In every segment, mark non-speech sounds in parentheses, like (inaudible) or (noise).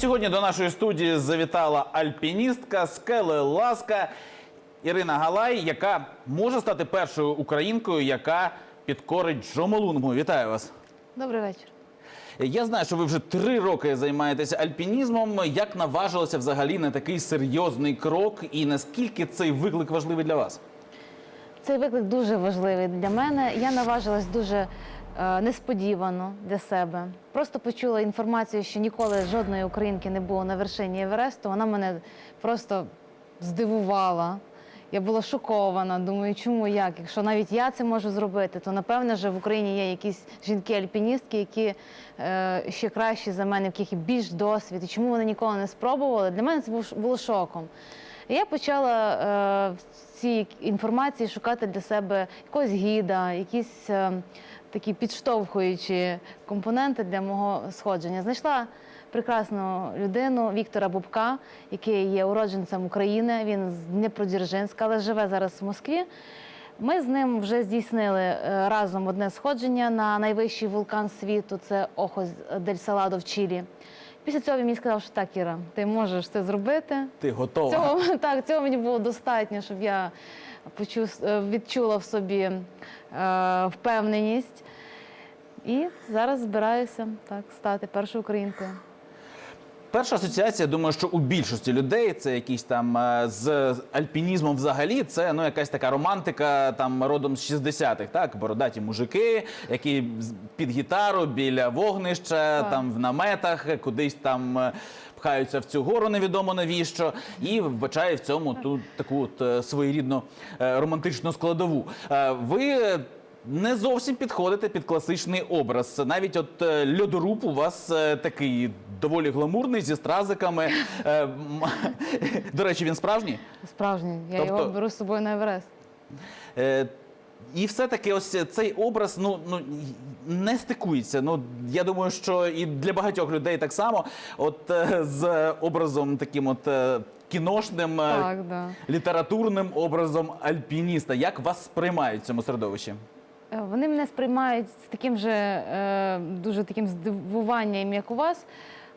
Сьогодні до нашої студії завітала альпіністка скеле Ласка Ірина Галай, яка може стати першою українкою, яка підкорить Джомолунгму. Вітаю вас. Добрий вечір. Я знаю, що ви вже три роки займаєтеся альпінізмом. Як наважилося взагалі на такий серйозний крок, і наскільки цей виклик важливий для вас? Цей виклик дуже важливий для мене. Я наважилась дуже несподівано для себе. Просто почула інформацію, що ніколи жодної українки не було на вершині Евересту. Вона мене просто здивувала. Я була шокована. Думаю, чому як? Якщо навіть я це можу зробити, то напевне вже в Україні є якісь жінки-альпіністки, які е, ще кращі за мене, в яких є більш досвід. І чому вони ніколи не спробували? Для мене це було шоком. І я почала е, в цій інформації шукати для себе якогось гіда, якісь е, такі підштовхуючі компоненти для мого сходження. Знайшла прекрасну людину Віктора Бубка, який є уродженцем України. Він з Дніпродзержинська, але живе зараз в Москві. Ми з ним вже здійснили е, разом одне сходження на найвищий вулкан світу це Охос дель Саладо в Чилі. Після цього він мені сказав, що так, Іра, ти можеш це зробити. Ти готова? Цього, (laughs) так, цього мені було достатньо, щоб я е, відчула в собі е, впевненість. І зараз збираюся так стати першою українкою. Перша асоціація, думаю, що у більшості людей це якийсь там е, з альпінізмом взагалі. Це ну якась така романтика там родом з 60-х, так бородаті мужики, які під гітару біля вогнища, Так. там в наметах, кудись там. е, Пхаються в цю гору невідомо навіщо, і вбачає в цьому ту таку от е, своєрідну романтичну складову. Ви не зовсім підходите під класичний образ. Навіть от е, льодоруб у вас е, такий доволі гламурний зі стразиками. Е, м- (laughs) До речі, він справжній. Справжній, я Тобто- його беру з собою на Еверест. Е, І все-таки ось цей образ ну, ну не стикується. Ну я думаю, що і для багатьох людей так само, от е, з образом таким от е, кіношним, е, Так, да. літературним образом альпініста. Як вас сприймають в цьому середовищі? Е, Вони мене сприймають з таким же е, дуже таким здивуванням, як у вас.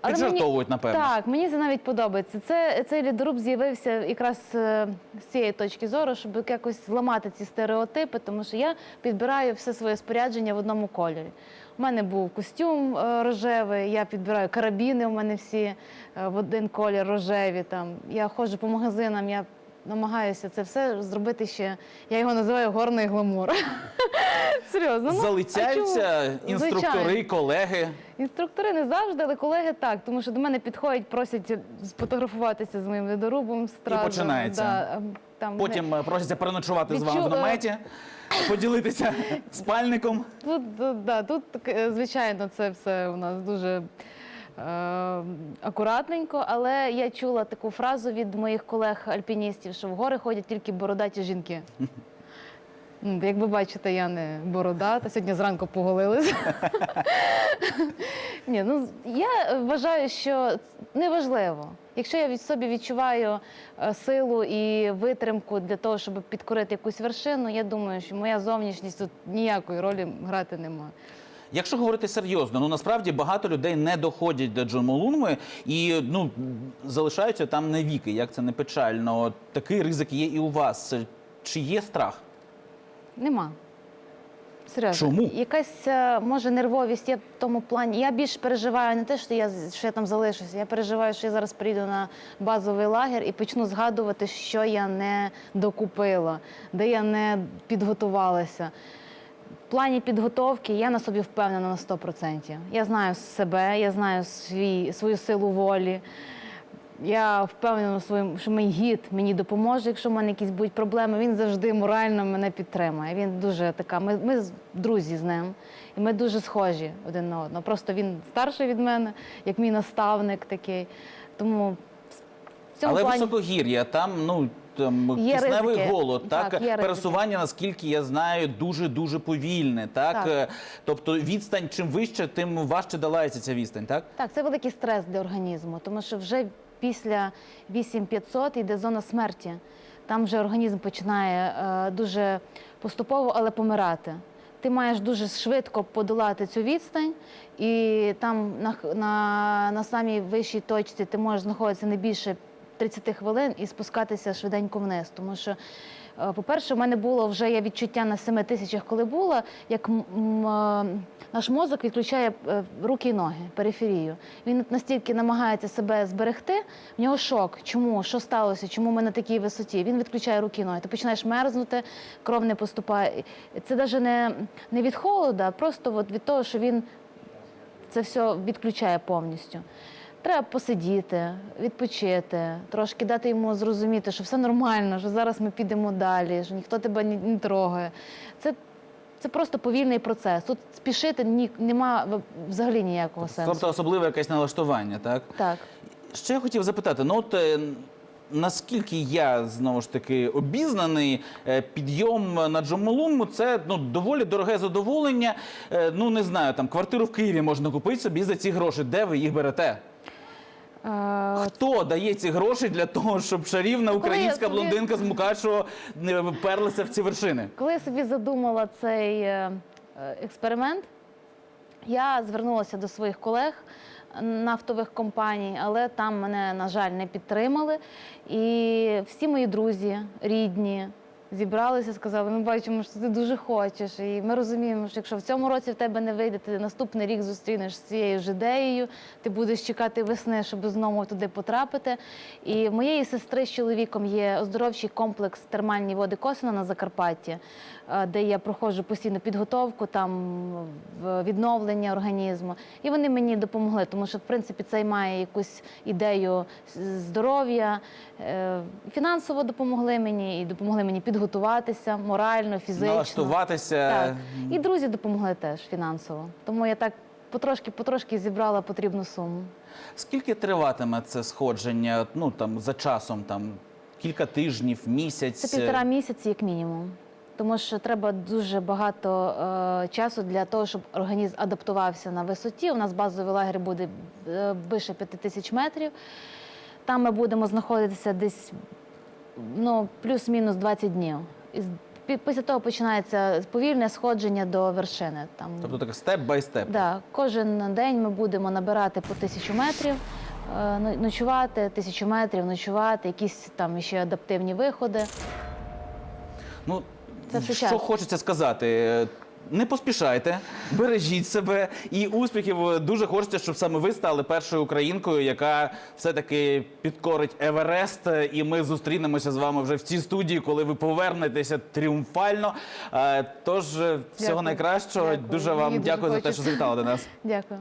Піджартовують, напевно. Так, мені це навіть подобається. Це цей лідоруб з'явився якраз е, з цієї точки зору, щоб якось зламати ці стереотипи, тому що я підбираю все своє спорядження в одному кольорі. У мене був костюм рожевий, я підбираю карабіни, у мене всі в один колір рожеві. Там я ходжу по магазинам, я намагаюся це все зробити ще. Я його називаю горний гламур. (laughs) Серйозно. ну, Залицяються інструктори, Звичайно. колеги. Інструктори не завжди, але колеги так, тому що до мене підходять, просять сфотографуватися з моїм ледорубом. стразом. починається. Да, ем, там, Потім е, просяться переночувати з вами в е, наметі, поділитися (laughs) спальником. Тут, да, тут е, звичайно, це все у нас дуже акуратненько, але я чула таку фразу від моїх колег-альпіністів, що в гори ходять тільки бородаті жінки. Ну, Як ви бачите, я не бородата, сьогодні зранку поголилася. (laughs) Ні, ну я вважаю, що неважливо. Якщо я від собі відчуваю е, силу і витримку для того, щоб підкорити якусь вершину, я думаю, що моя зовнішність тут ніякої ролі грати не має. Якщо говорити серйозно, ну насправді багато людей не доходять до Джомолунгми і ну залишаються там навіки. Як це не печально? Такий ризик є і у вас. Чи є страх? Нема. Серйозно. Чому? Якась е, може нервовість є в тому плані. Я більш переживаю не те, що я що я там залишуся. Я переживаю, що я зараз прийду на базовий лагер і почну згадувати, що я не докупила, де я не підготувалася. В плані підготовки я на собі впевнена на 100%. Я знаю себе, я знаю свій, свою силу волі. Я впевнена, що мій гід мені допоможе, якщо в мене якісь будуть проблеми. Він завжди морально мене підтримує. Він дуже така. Ми, ми друзі з ним, і ми дуже схожі один на одного. Просто він старший від мене, як мій наставник такий. Тому в цьому Але плані високогір'я, там ну там Є кисневий ризики. голод, так, Так, є ризики. пересування, наскільки я знаю, дуже дуже повільне. Так? Так. Е, тобто відстань чим вище, тим важче долається ця відстань, так? Так, це великий стрес для організму, тому що вже після 8500 йде зона смерті. Там вже організм починає е, дуже поступово, але помирати. ти маєш дуже швидко подолати цю відстань, і там на, на, на самій вищій точці ти можеш знаходитися не більше 30 хвилин і спускатися швиденько вниз. Тому що, е, по-перше, в мене було вже є відчуття на 7 тисячах, коли було, як е, наш мозок відключає е, руки і ноги, периферію. Він настільки намагається себе зберегти, в нього шок. Чому? Що сталося? Чому ми на такій висоті? Він відключає руки і ноги. Ти починаєш мерзнути, кров не поступає. Це навіть не, не від холоду, а просто от від того, що він це все відключає повністю. Треба посидіти, відпочити, трошки дати йому зрозуміти, що все нормально, що зараз ми підемо далі, що ніхто тебе не, трогає. Це, це просто повільний процес. Тут спішити ні, нема взагалі ніякого сенсу. Тобто особливе якесь налаштування, так? Так. Ще я хотів запитати: ну от е, наскільки я знову ж таки обізнаний, е, підйом на Джомолунму це ну доволі дороге задоволення. Е, Ну не знаю, там квартиру в Києві можна купити собі за ці гроші. Де ви їх берете? Е, Хто дає ці гроші для того, щоб шарівна українська собі- блондинка з Мукачево не перлася в ці вершини? Коли я собі задумала цей е, е, експеримент, я звернулася до своїх колег нафтових компаній, але там мене, на жаль, не підтримали. І всі мої друзі, рідні, зібралися, сказали, ми бачимо, що ти дуже хочеш. І ми розуміємо, що якщо в цьому році в тебе не вийде, ти наступний рік зустрінеш з цією ж ідеєю, ти будеш чекати весни, щоб знову туди потрапити. І в моєї сестри з чоловіком є оздоровчий комплекс термальні води Косино на Закарпатті, е, де я проходжу постійну підготовку, там відновлення організму. І вони мені допомогли, тому що в принципі це має якусь ідею здоров'я. Е, Фінансово допомогли мені і допомогли мені підготуватися морально, фізично. Налаштуватися. Так. І друзі допомогли теж фінансово. Тому я так потрошки-потрошки зібрала потрібну суму. Скільки триватиме це сходження? Ну там за часом, там кілька тижнів, місяць. Це півтора місяці, як мінімум. Тому що треба дуже багато е, часу для того, щоб організм адаптувався на висоті. У нас базовий лагерь буде е, вище 5 тисяч метрів. Там ми будемо знаходитися десь ну, плюс-мінус 20 днів. І після того починається повільне сходження до вершини. Там, Тобто так степ бай степ. Да, кожен день ми будемо набирати по тисячу метрів, е, ночувати, тисячу метрів, ночувати, якісь там ще адаптивні виходи. Ну, Це все що хочеться сказати. Е, Не поспішайте, бережіть себе і успіхів. Дуже хочеться, щоб саме ви стали першою українкою, яка все-таки підкорить Еверест. І ми зустрінемося з вами вже в цій студії, коли ви повернетеся тріумфально. Е, Тож е, всього найкращого. Дякую. Дуже вам дякую, дякую за те, що звітали завітали до нас. (laughs) Дякую.